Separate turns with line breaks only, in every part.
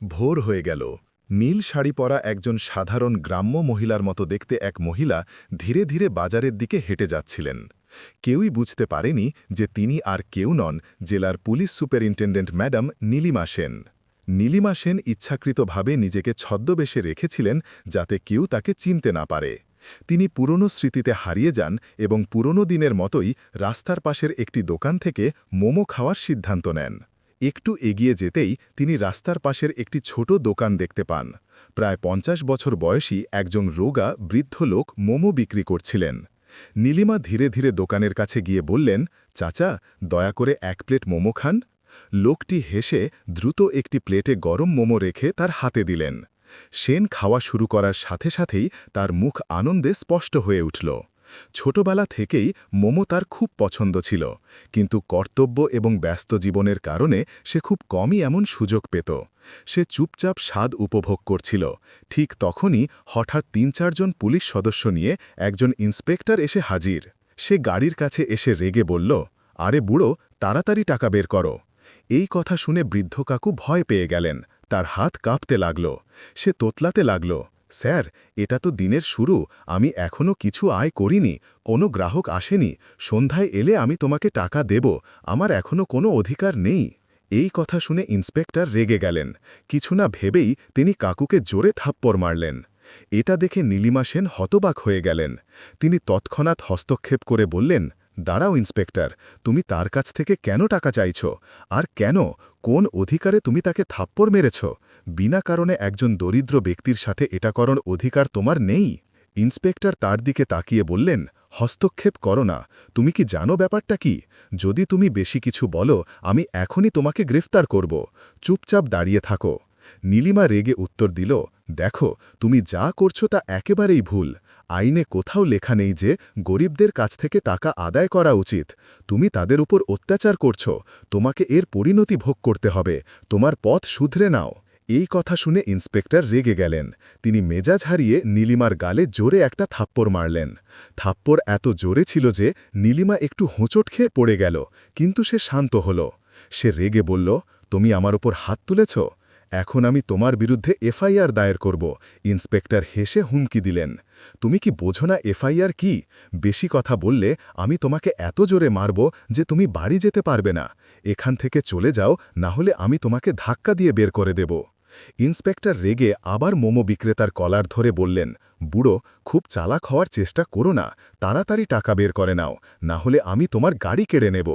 ভোর হয়ে গেল। নীল শাড়ি পরা একজন সাধারণ গ্রাম্য মহিলার মতো দেখতে এক মহিলা ধীরে ধীরে বাজারের দিকে হেঁটে যাচ্ছিলেন। কেউই বুঝতে পারেনি যে তিনি আর কেউ নন জেলার police superintendent madam Nilima Sen. Nilima Sen ইচ্ছাকৃতভাবে নিজেকে ছদ্মবেশে রেখেছিলেন যাতে কেউ তাকে চিনতে না পারে। তিনি পুরনো স্মৃতিতে হারিয়ে যান এবং পুরনো দিনের মতোই রাস্তার পাশের একটি দোকান থেকে মোমো খাওয়ার সিদ্ধান্ত নেন। একটু এগিয়ে যেতেই তিনি রাস্তার পাশের একটি ছোট দোকান দেখতে পান। প্রায় পঞ্চাশ বছর বয়সী একজন রোগা বৃদ্ধ লোক মোমো বিক্রি করছিলেন। নীলিমা ধীরে ধীরে দোকানের কাছে গিয়ে বললেন, চাচা, দয়া করে এক প্লেট মোমো খান। লোকটি হেসে দ্রুত একটি প্লেটে গরম মোমো রেখে তার হাতে দিলেন। সেন খাওয়া শুরু করার সাথে সাথেই তার মুখ আনন্দে স্পষ্ট হয়ে উঠল। ছোটবেলা থেকেই মোমো তার খুব পছন্দ ছিল, কিন্তু কর্তব্য এবং ব্যস্ত জীবনের কারণে সে খুব কমই এমন সুযোগ পেত। সে চুপচাপ স্বাদ উপভোগ করছিল। ঠিক তখনই হঠাৎ তিন চারজন পুলিশ সদস্য নিয়ে একজন ইন্সপেক্টর এসে হাজির। সে গাড়ির কাছে এসে রেগে বলল, আরে বুড়ো, তাড়াতাড়ি টাকা বের করো। এই কথা শুনে বৃদ্ধ কাকু ভয় পেয়ে গেলেন। তার হাত কাঁপতে লাগল। সে তোতলাতে লাগল। স্যার, এটা তো দিনের শুরু। আমি এখনও কিছু আয় করিনি, কোনো গ্রাহক আসেনি। সন্ধ্যায় এলে আমি তোমাকে টাকা দেব, আমার এখনও কোনো অধিকার নেই। এই কথা শুনে ইন্সপেক্টর রেগে গেলেন। কিছু না ভেবেই তিনি কাকুকে জোরে থাপ্পড় মারলেন। এটা দেখে নীলিমা সেন হতবাক হয়ে গেলেন। তিনি তৎক্ষণাৎ হস্তক্ষেপ করে বললেন দাঁড়াও, ইন্সপেক্টর। তুমি তার কাছ থেকে কেন টাকা চাইছ? আর কেন? কোন অধিকারে তুমি তাকে থাপ্পড় মেরেছ? বিনা কারণে একজন দরিদ্র ব্যক্তির সাথে এটা করণ অধিকার তোমার নেই। ইন্সপেক্টর তার দিকে তাকিয়ে বললেন, হস্তক্ষেপ করো না। তুমি কি জানো ব্যাপারটা কি? যদি তুমি বেশি কিছু বলো, আমি এখনই তোমাকে গ্রেফতার করব। চুপচাপ দাঁড়িয়ে থাকো। নীলিমা রেগে উত্তর দিল, দেখো, তুমি যা করছ তা একেবারেই ভুল। আইনে কোথাও লেখা নেই যে গরিবদের কাছ থেকে টাকা আদায় করা উচিত। তুমি তাদের উপর অত্যাচার করছ। তোমাকে এর পরিণতি ভোগ করতে হবে। তোমার পথ শুধরে নাও। এই কথা শুনে ইন্সপেক্টর রেগে গেলেন। তিনি মেজাজ হারিয়ে নীলিমার গালে জোরে একটা থাপ্পড় মারলেন। থাপ্পড় এত জোরে ছিল যে নীলিমা একটু হোঁচট খেয়ে পড়ে গেল, কিন্তু সে শান্ত হল। সে রেগে বলল, তুমি আমার ওপর হাত তুলেছ? এখন আমি তোমার বিরুদ্ধে এফআইআর দায়ের করব। ইন্সপেক্টর হেসে হুমকি দিলেন। তুমি কি বোঝো না এফআইআর কি? বেশি কথা বললে আমি তোমাকে এত জোরে মারব যে তুমি বাড়ি যেতে পারবে না। এখান থেকে চলে যাও, না হলে আমি তোমাকে ধাক্কা দিয়ে বের করে দেব। ইন্সপেক্টর রেগে আবার মোমো বিক্রেতার কলার ধরে বললেন বুড়ো, খুব চালাক হওয়ার চেষ্টা করো না, তাড়াতাড়ি টাকা বের করে নাও, না হলে আমি তোমার গাড়ি কেড়ে নেব।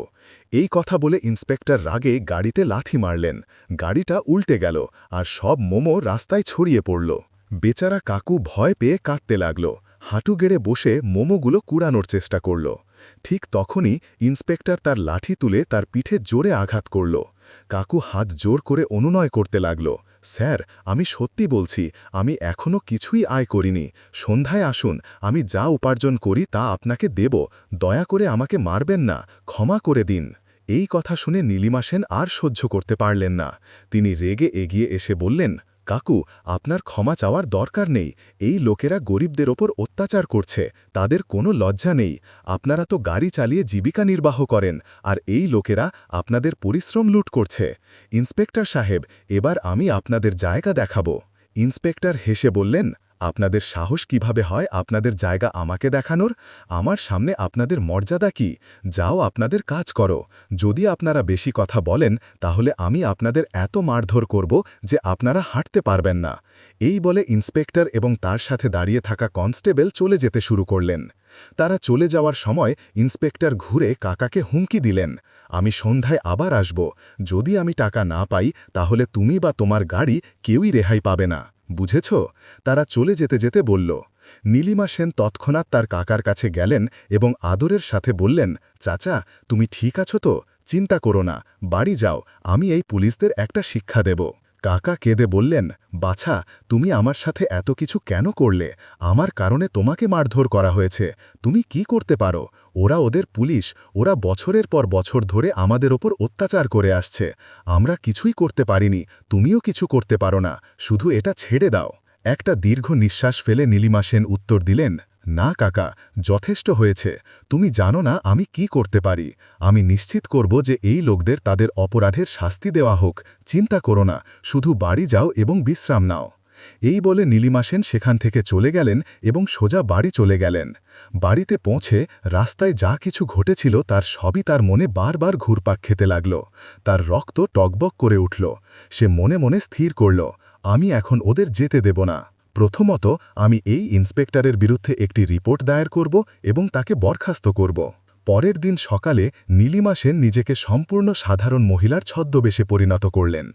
এই কথা বলে ইন্সপেক্টর রাগে গাড়িতে লাথি মারলেন। গাড়িটা উল্টে গেল আর সব মোমো রাস্তায় ছড়িয়ে পড়ল। বেচারা কাকু ভয় পেয়ে কাঁদতে লাগল। হাঁটু গেড়ে বসে মোমোগুলো কুড়ানোর চেষ্টা করল। ঠিক তখনই ইন্সপেক্টর তার লাঠি তুলে তার পিঠে জোরে আঘাত করল। কাকু হাত জোর করে অনুনয় করতে লাগল। স্যার, আমি সত্যি বলছি, আমি এখনও কিছুই আয় করিনি। সন্ধ্যায় আসুন, আমি যা উপার্জন করি তা আপনাকে দেব। দয়া করে আমাকে মারবেন না, ক্ষমা করে দিন। এই কথা শুনে নীলিমা সেন আর সহ্য করতে পারলেন না। তিনি রেগে এগিয়ে এসে বললেন কাকু, আপনার ক্ষমা চাওয়ার দরকার নেই। এই লোকেরা গরিবদের ওপর অত্যাচার করছে। তাদের কোনো লজ্জা নেই। আপনারা তো গাড়ি চালিয়ে জীবিকা নির্বাহ করেন, আর এই লোকেরা আপনাদের পরিশ্রম লুট করছে। ইন্সপেক্টর সাহেব, এবার আমি আপনাদের জায়গা দেখাবো। ইন্সপেক্টর হেসে বললেন আপনাদের সাহস কীভাবে হয় আপনাদের জায়গা আমাকে দেখানোর? আমার সামনে আপনাদের মর্যাদা কি? যাও আপনাদের কাজ করো। যদি আপনারা বেশি কথা বলেন, তাহলে আমি আপনাদের এত মারধর করব যে আপনারা হাঁটতে পারবেন না। এই বলে ইন্সপেক্টর এবং তার সাথে দাঁড়িয়ে থাকা কনস্টেবল চলে যেতে শুরু করলেন। তারা চলে যাওয়ার সময় ইন্সপেক্টর ঘুরে কাকাকে হুমকি দিলেন, আমি সন্ধ্যায় আবার আসব। যদি আমি টাকা না পাই, তাহলে তুমি বা তোমার গাড়ি কেউই রেহাই পাবে না। বুঝেছ? তারা চলে যেতে যেতে বলল, নীলিমা সেন তৎক্ষণাৎ তার কাকার কাছে গেলেন এবং আদরের সাথে বললেন, চাচা, তুমি ঠিক আছো তো? চিন্তা করো না। বাড়ি যাও। আমি এই পুলিশদের একটা শিক্ষা দেব। কাকা কেঁদে বললেন, বাছা, তুমি আমার সাথে এত কিছু কেন করলে? আমার কারণে তোমাকে মারধর করা হয়েছে। তুমি কি করতে পারো? ওরা ওদের পুলিশ, ওরা বছরের পর বছর ধরে আমাদের ওপর অত্যাচার করে আসছে। আমরা কিছুই করতে পারিনি, তুমিও কিছু করতে পারো না। শুধু এটা ছেড়ে দাও। একটা দীর্ঘ নিঃশ্বাস ফেলে নীলিমা সেন উত্তর দিলেন
না, কাকা, যথেষ্ট হয়েছে। তুমি জানো না আমি কি করতে পারি। আমি নিশ্চিত করব যে এই লোকদের তাদের অপরাধের শাস্তি দেওয়া হোক। চিন্তা করো না, শুধু বাড়ি যাও এবং বিশ্রাম নাও। এই বলে নীলিমা সেন সেখান থেকে চলে গেলেন এবং সোজা বাড়ি চলে গেলেন। বাড়িতে পৌঁছে রাস্তায় যা কিছু ঘটেছিল তার সবই তার মনে বারবার ঘুরপাক খেতে লাগল। তার রক্ত টকবক করে উঠল। সে মনে মনে স্থির করল, আমি এখন ওদের যেতে দেব না। প্রথমত, আমি এই ইন্সপেক্টরের বিরুদ্ধে একটি রিপোর্ট দায়ের করব এবং তাকে বরখাস্ত করব। পরের দিন সকালে নীলিমা সেন নিজেকে সম্পূর্ণ সাধারণ মহিলার ছদ্মবেশে পরিণত করলেন।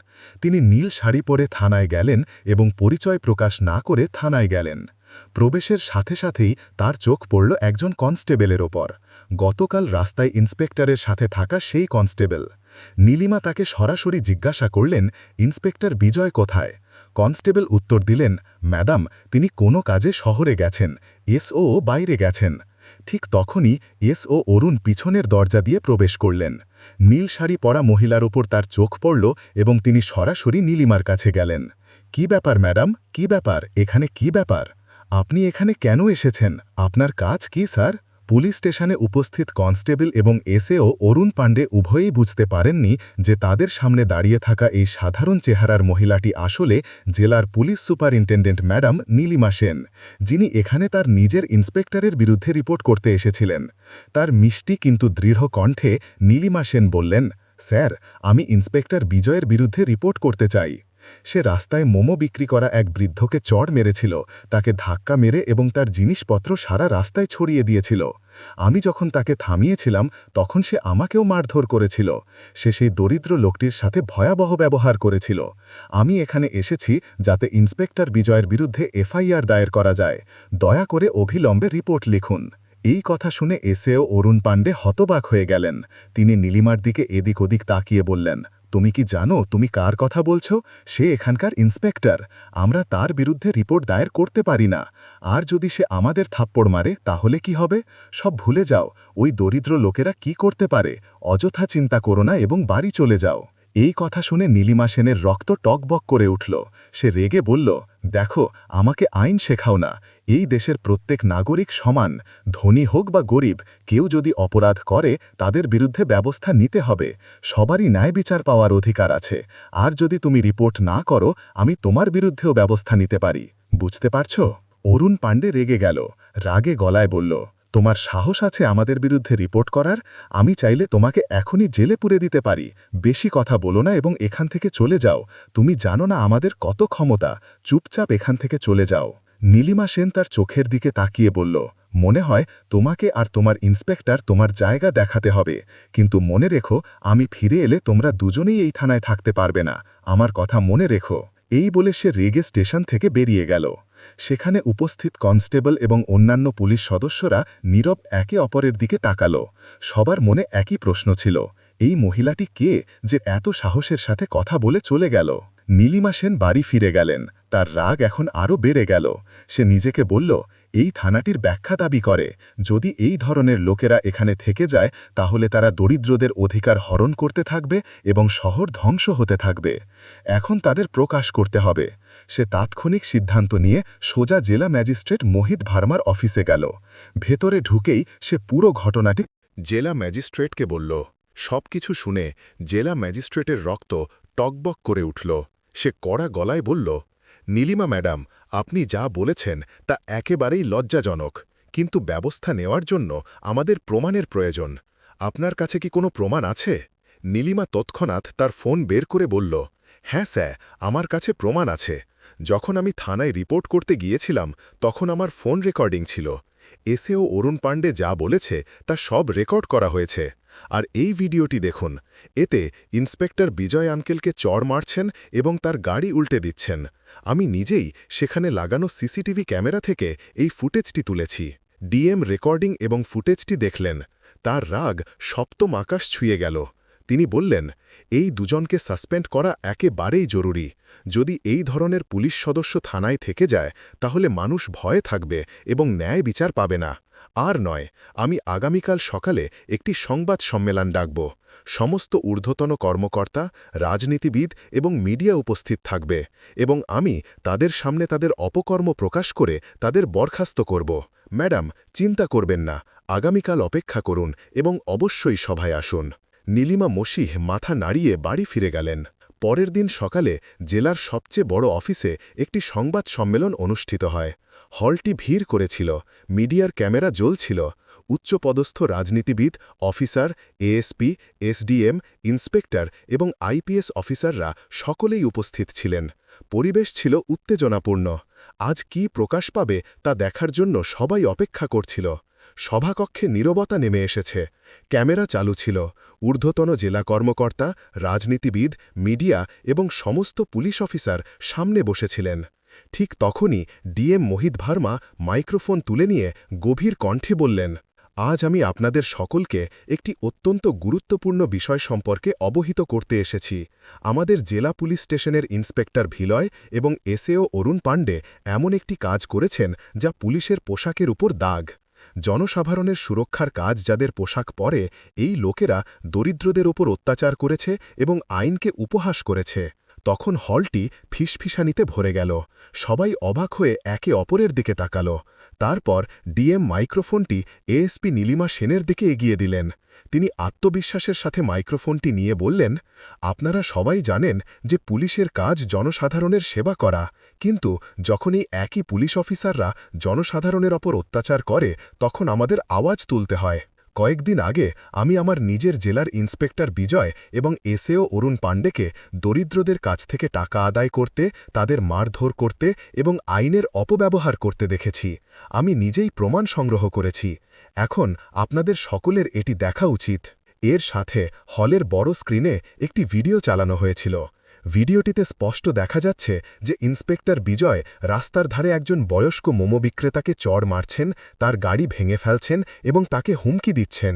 তিনি নীল শাড়ি পরে থানায় গেলেন এবং পরিচয় প্রকাশ না করে থানায় গেলেন। প্রবেশের সাথে সাথেই তার চোখ পড়ল একজন কনস্টেবলের ওপর। গতকাল রাস্তায় ইন্সপেক্টরের সাথে থাকা সেই কনস্টেবল। নীলিমা তাকে সরাসরি জিজ্ঞাসা করলেন, ইন্সপেক্টর বিজয় কোথায়? কনস্টেবল উত্তর দিলেন, ম্যাডাম, তিনি কোনো কাজে শহরে গেছেন, এসও বাইরে গেছেন। ঠিক তখনই এস ও অরুণ পিছনের দরজা দিয়ে প্রবেশ করলেন। নীল শাড়ি পরা মহিলার ওপর তার চোখ পড়ল এবং তিনি সরাসরি নীলিমার কাছে গেলেন। কি ব্যাপার, ম্যাডাম? কি ব্যাপার? এখানে কি ব্যাপার? আপনি এখানে কেন এসেছেন? আপনার কাজ কি, স্যার? পুলিশ স্টেশনে উপস্থিত কনস্টেবল এবং এসএও অরুণ পাণ্ডে উভয়েই বুঝতে পারেননি যে তাদের সামনে দাঁড়িয়ে থাকা এই সাধারণ চেহারার মহিলাটি আসলে জেলার police superintendent madam Nilima Sen, যিনি এখানে তার নিজের ইন্সপেক্টরের বিরুদ্ধে রিপোর্ট করতে এসেছিলেন। তার মিষ্টি কিন্তু দৃঢ় কণ্ঠে নীলিমা সেন বললেন, স্যার, আমি ইন্সপেক্টর বিজয়ের বিরুদ্ধে রিপোর্ট করতে চাই। সে রাস্তায় মোমো বিক্রি করা এক বৃদ্ধকে চড় মেরেছিল, তাকে ধাক্কা মেরে এবং তার জিনিসপত্র সারা রাস্তায় ছড়িয়ে দিয়েছিল। আমি যখন তাকে থামিয়েছিলাম, তখন সে আমাকেও মারধর করেছিল। সে সেই দরিদ্র লোকটির সাথে ভয়াবহ ব্যবহার করেছিল। আমি এখানে এসেছি যাতে ইন্সপেক্টর বিজয়ের বিরুদ্ধে এফআইআর দায়ের করা যায়। দয়া করে অভিলম্বে রিপোর্ট লিখুন। এই কথা শুনে এসেও অরুণ পাণ্ডে হতবাক হয়ে গেলেন। তিনি নীলিমার দিকে এদিক ওদিক তাকিয়ে বললেন তুমি কি জানো তুমি কার কথা বলছো? সে এখানকার ইন্সপেক্টর। আমরা তার বিরুদ্ধে রিপোর্ট দায়ের করতে পারি না। আর যদি সে আমাদের থাপ্পড় মারে, তাহলে কি হবে? সব ভুলে যাও। ওই দরিদ্র লোকেরা কি করতে পারে? অযথা চিন্তা করো না এবং বাড়ি চলে যাও। এই কথা শুনে নীলিমা সেনের রক্ত টকবক করে উঠল। সে রেগে বলল, দেখো, আমাকে আইন শেখাও না। এই দেশের প্রত্যেক নাগরিক সমান, ধনী হোক বা গরিব, কেউ যদি অপরাধ করে, তাদের বিরুদ্ধে ব্যবস্থা নিতে হবে। সবারই ন্যায় বিচার পাওয়ার অধিকার আছে। আর যদি তুমি রিপোর্ট না করো, আমি তোমার বিরুদ্ধেও ব্যবস্থা নিতে পারি। বুঝতে পারছ? অরুণ পাণ্ডে রেগে গেল। রাগে গলায় বলল তোমার সাহস আছে আমাদের বিরুদ্ধে রিপোর্ট করার? আমি চাইলে তোমাকে এখনই জেলে পুরে দিতে পারি। বেশি কথা বলো না এবং এখান থেকে চলে যাও। তুমি জানো না আমাদের কত ক্ষমতা। চুপচাপ এখান থেকে চলে যাও। নীলিমা সেন তার চোখের দিকে তাকিয়ে বলল, মনে হয় তোমাকে আর তোমার ইন্সপেক্টর তোমার জায়গা দেখাতে হবে। কিন্তু মনে রেখো, আমি ফিরে এলে তোমরা দুজনেই এই থানায় থাকতে পারবে না। আমার কথা মনে রেখো। এই বলে সে রেগে স্টেশন থেকে বেরিয়ে গেল। সেখানে উপস্থিত কনস্টেবল এবং অন্যান্য পুলিশ সদস্যরা নীরব একে অপরের দিকে তাকাল। সবার মনে একই প্রশ্ন ছিল, এই মহিলাটি কে যে এত সাহসের সাথে কথা বলে চলে গেল? নীলিমা সেন বাড়ি ফিরে গেলেন, তার রাগ এখন আরও বেড়ে গেল। সে নিজেকে বলল এই থানাটির ব্যাখ্যা দাবি করে, যদি এই ধরনের লোকেরা এখানে থেকে যায়, তাহলে তারা দরিদ্রদের অধিকার হরণ করতে থাকবে এবং শহর ধ্বংস হতে থাকবে। এখন তাদের প্রকাশ করতে হবে। সে তাৎক্ষণিক সিদ্ধান্ত নিয়ে সোজা জেলা ম্যাজিস্ট্রেট মোহিত ভার্মার অফিসে গেল। ভেতরে ঢুকেই সে পুরো ঘটনাটি
জেলা ম্যাজিস্ট্রেটকে বলল। সব কিছু শুনে জেলা ম্যাজিস্ট্রেটের রক্ত টকবক করে উঠল। সে কড়া গলায় বলল, নীলিমা ম্যাডাম আপনি যা বলেছেন তা একেবারেই লজ্জাজনক, কিন্তু ব্যবস্থা নেওয়ার জন্য আমাদের প্রমাণের প্রয়োজন। আপনার কাছে কি কোনো প্রমাণ আছে? নীলিমা তৎক্ষণাৎ তার ফোন বের করে বলল হ্যাঁ স্যার, আমার কাছে প্রমাণ আছে। যখন আমি থানায় রিপোর্ট করতে গিয়েছিলাম, তখন আমার ফোন রেকর্ডিং ছিল। এসেও অরুণ পাণ্ডে যা বলেছে তা সব রেকর্ড করা হয়েছে। আর এই ভিডিওটি দেখুন। এতে ইন্সপেক্টর বিজয় আঙ্কেলকে চড় মারছেন এবং তার গাড়ি উল্টে দিচ্ছেন। আমি নিজেই সেখানে লাগানো সিসিটিভি ক্যামেরা থেকে এই ফুটেজটি তুলেছি। ডিএম রেকর্ডিং এবং ফুটেজটি দেখলেন। তার রাগ সপ্তম আকাশ ছুঁয়ে গেল। তিনি বললেন, এই দুজনকে সাসপেন্ড করা একেবারেই জরুরি। যদি এই ধরনের পুলিশ সদস্য থানায় থেকে যায়, তাহলে মানুষ ভয়ে থাকবে এবং ন্যায় বিচার পাবে না। আর নয়, আমি আগামীকাল সকালে একটি সংবাদ সম্মেলন ডাকব। সমস্ত ঊর্ধ্বতন কর্মকর্তা, রাজনীতিবিদ এবং মিডিয়া উপস্থিত থাকবে এবং আমি তাদের সামনে তাদের অপকর্ম প্রকাশ করে তাদের বরখাস্ত করব। ম্যাডাম, চিন্তা করবেন না। আগামীকাল অপেক্ষা করুন এবং অবশ্যই সভায় আসুন। নীলিমা মসিহ মাথা নাড়িয়ে বাড়ি ফিরে গেলেন। পরের দিন সকালে জেলার সবচেয়ে বড় অফিসে একটি সংবাদ সম্মেলন অনুষ্ঠিত হয়। হলটি ভিড় করেছিল, মিডিয়ার ক্যামেরা জ্বলছিল। উচ্চপদস্থ রাজনীতিবিদ, অফিসার, এএসপি, এসডিএম, ইন্সপেক্টর এবং আইপিএস অফিসাররা সকলেই উপস্থিত ছিলেন। পরিবেশ ছিল উত্তেজনাপূর্ণ। আজ কি প্রকাশ পাবে তা দেখার জন্য সবাই অপেক্ষা করছিল। সভাকক্ষে নীরবতা নেমে এসেছে। ক্যামেরা চালু ছিল। ঊর্ধ্বতন জেলা কর্মকর্তা, রাজনীতিবিদ, মিডিয়া এবং সমস্ত পুলিশ অফিসার সামনে বসেছিলেন। ঠিক তখনই ডিএম মোহিত ভার্মা মাইক্রোফোন তুলে নিয়ে গভীর কণ্ঠে বললেন, আজ আমি আপনাদের সকলকে একটি অত্যন্ত গুরুত্বপূর্ণ বিষয় সম্পর্কে অবহিত করতে এসেছি। আমাদের জেলা পুলিশ স্টেশনের ইন্সপেক্টর ভিলয় এবং এসএও অরুণ পাণ্ডে এমন একটি কাজ করেছেন যা পুলিশের পোশাকের উপর দাগ। জনসাধারণের সুরক্ষার কাজ যাদের পোশাক পরে, এই লোকেরা দরিদ্রদের ওপর অত্যাচার করেছে এবং আইনকে উপহাস করেছে। তখন হলটি ফিসফিসানিতে ভরে গেল। সবাই অবাক হয়ে একে অপরের দিকে তাকাল। তারপর ডিএম মাইক্রোফোনটি এএসপি নীলিমা সেনের দিকে এগিয়ে দিলেন। তিনি আত্মবিশ্বাসের সাথে মাইক্রোফোনটি নিয়ে বললেন, আপনারা সবাই জানেন যে পুলিশের কাজ জনসাধারণের সেবা করা। কিন্তু যখনই একই পুলিশ অফিসাররা জনসাধারণের ওপর অত্যাচার করে, তখন আমাদের আওয়াজ তুলতে হয়। কয়েকদিন আগে আমি আমার নিজের জেলার ইন্সপেক্টর বিজয় এবং এসএও অরুণ পাণ্ডেকে দরিদ্রদের কাছ থেকে টাকা আদায় করতে, তাদের মারধর করতে এবং আইনের অপব্যবহার করতে দেখেছি। আমি নিজেই প্রমাণ সংগ্রহ করেছি। এখন আপনাদের সকলের এটি দেখা উচিত। এর সাথে হলের বড় স্ক্রিনে একটি ভিডিও চালানো হয়েছিল। ভিডিওটিতে স্পষ্ট দেখা যাচ্ছে যে ইন্সপেক্টর বিজয় রাস্তার ধারে একজন বয়স্ক মোমো বিক্রেতাকে চড় মারছেন, তার গাড়ি ভেঙে ফেলছেন এবং তাকে হুমকি দিচ্ছেন।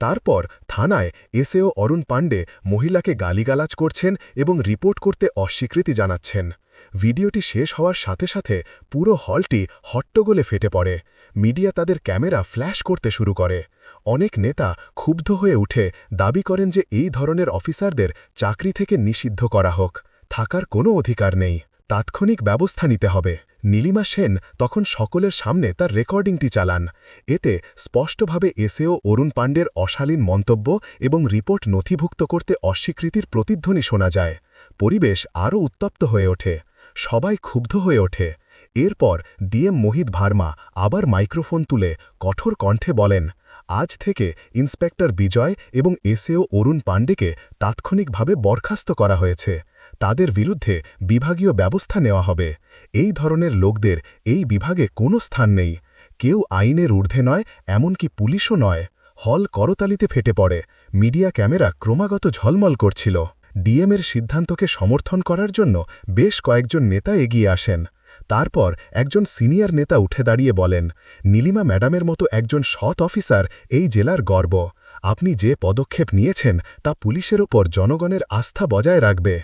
তারপর থানায় এসেও অরুণ পাণ্ডে মহিলাকে গালিগালাজ করছেন এবং রিপোর্ট করতে অস্বীকৃতি জানাচ্ছেন। ভিডিওটি শেষ হওয়ার সাথে সাথে পুরো হলটি হট্টগোলে ফেটে পড়ে। মিডিয়া তাদের ক্যামেরা ফ্ল্যাশ করতে শুরু করে। অনেক নেতা ক্ষুব্ধ হয়ে উঠে দাবি করেন যে এই ধরনের অফিসারদের চাকরি থেকে নিষিদ্ধ করা হোক। থাকার কোনো অধিকার নেই। তাৎক্ষণিক ব্যবস্থা নিতে হবে। নীলিমা সেন তখন সকলের সামনে তার রেকর্ডিংটি চালান। এতে স্পষ্টভাবে এসেও অরুণ পাণ্ডের অশালীন মন্তব্য এবং রিপোর্ট নথিভুক্ত করতে অস্বীকৃতির প্রতিধ্বনি শোনা যায়। পরিবেশ আরও উত্তপ্ত হয়ে ওঠে। সবাই ক্ষুব্ধ হয়ে ওঠে। এরপর ডিএম মোহিত ভার্মা আবার মাইক্রোফোন তুলে কঠোর কণ্ঠে বলেন, আজ থেকে ইন্সপেক্টর বিজয় এবং এসএও অরুণ পাণ্ডেকে তাৎক্ষণিকভাবে বরখাস্ত করা হয়েছে। তাদের বিরুদ্ধে বিভাগীয় ব্যবস্থা নেওয়া হবে। এই ধরনের লোকদের এই বিভাগে কোনো স্থান নেই। কেউ আইনের ঊর্ধ্বে নয়, এমনকি পুলিশও নয়। হল করতালিতে ফেটে পড়ে। মিডিয়া ক্যামেরা ক্রমাগত ঝলমল করছিল। ডিএমের সিদ্ধান্তকে সমর্থন করার জন্য বেশ কয়েকজন নেতা এগিয়ে আসেন। তারপর একজন সিনিয়র নেতা উঠে দাঁড়িয়ে বলেন, নীলিমা ম্যাডামের মতো একজন সৎ অফিসার এই জেলার গর্ব। আপনি যে পদক্ষেপ নিয়েছেন তা পুলিশের ওপর জনগণের আস্থা বজায় রাখবে।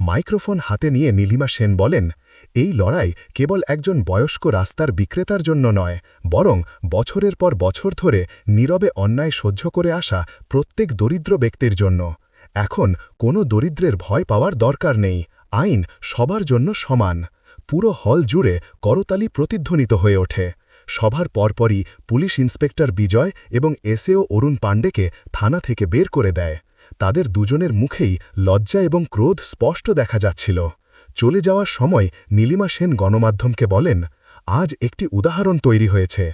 মাইক্রোফোন হাতে নিয়ে নীলিমা সেন বলেন, এই লড়াই কেবল একজন বয়স্ক রাস্তার বিক্রেতার জন্য নয়, বরং বছরের পর বছর ধরে নীরবে অন্যায় সহ্য করে আসা প্রত্যেক দরিদ্র ব্যক্তির জন্য। এখন কোনো দরিদ্রের ভয় পাওয়ার দরকার নেই, আইন সবার জন্য সমান। পুরো হল জুড়ে করতালি প্রতিধ্বনিত হয়ে ওঠে। সভার পরপরই পুলিশ ইন্সপেক্টর বিজয় এবং এসএও অরুণ পাণ্ডেকে থানা থেকে বের করে দেয়। তাদের দুজনের মুখেই লজ্জা এবং ক্রোধ স্পষ্ট দেখা যাচ্ছিল। চলে যাওয়ার সময় নীলিমা সেন গণমাধ্যমকে বলেন, আজ একটি উদাহরণ তৈরি হয়েছে।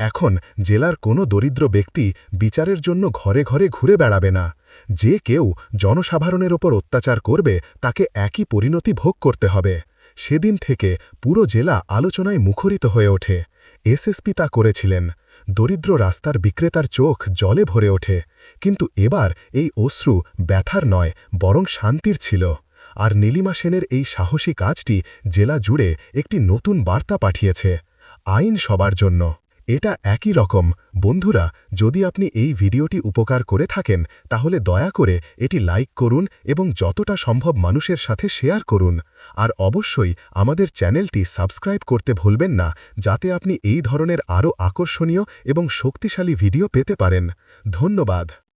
এখন জেলার কোনো দরিদ্র ব্যক্তি বিচারের জন্য ঘরে ঘরে ঘুরে বেড়াবে না। যে কেউ জনসাধারণের ওপর অত্যাচার করবে, তাকে একই পরিণতি ভোগ করতে হবে। সেদিন থেকে পুরো জেলা আলোচনায় মুখরিত হয়ে ওঠে। এসএসপি তা করেছিলেন। দরিদ্র রাস্তার বিক্রেতার চোখ জলে ভরে ওঠে। কিন্তু এবার এই অশ্রু ব্যথার নয়, বরং শান্তির ছিল। আর নীলিমা সেনের এই সাহসী কাজটি জেলা জুড়ে একটি নতুন বার্তা পাঠিয়েছে, আইন সবার জন্য। এটা একই রকম। বন্ধুরা, যদি আপনি এই ভিডিওটি উপকার করে থাকেন, তাহলে দয়া করে এটি লাইক করুন এবং যতটা সম্ভব মানুষের সাথে শেয়ার করুন। আর অবশ্যই আমাদের চ্যানেলটি সাবস্ক্রাইব করতে ভুলবেন না, যাতে আপনি এই ধরনের আরও আকর্ষণীয় এবং শক্তিশালী ভিডিও পেতে পারেন। ধন্যবাদ।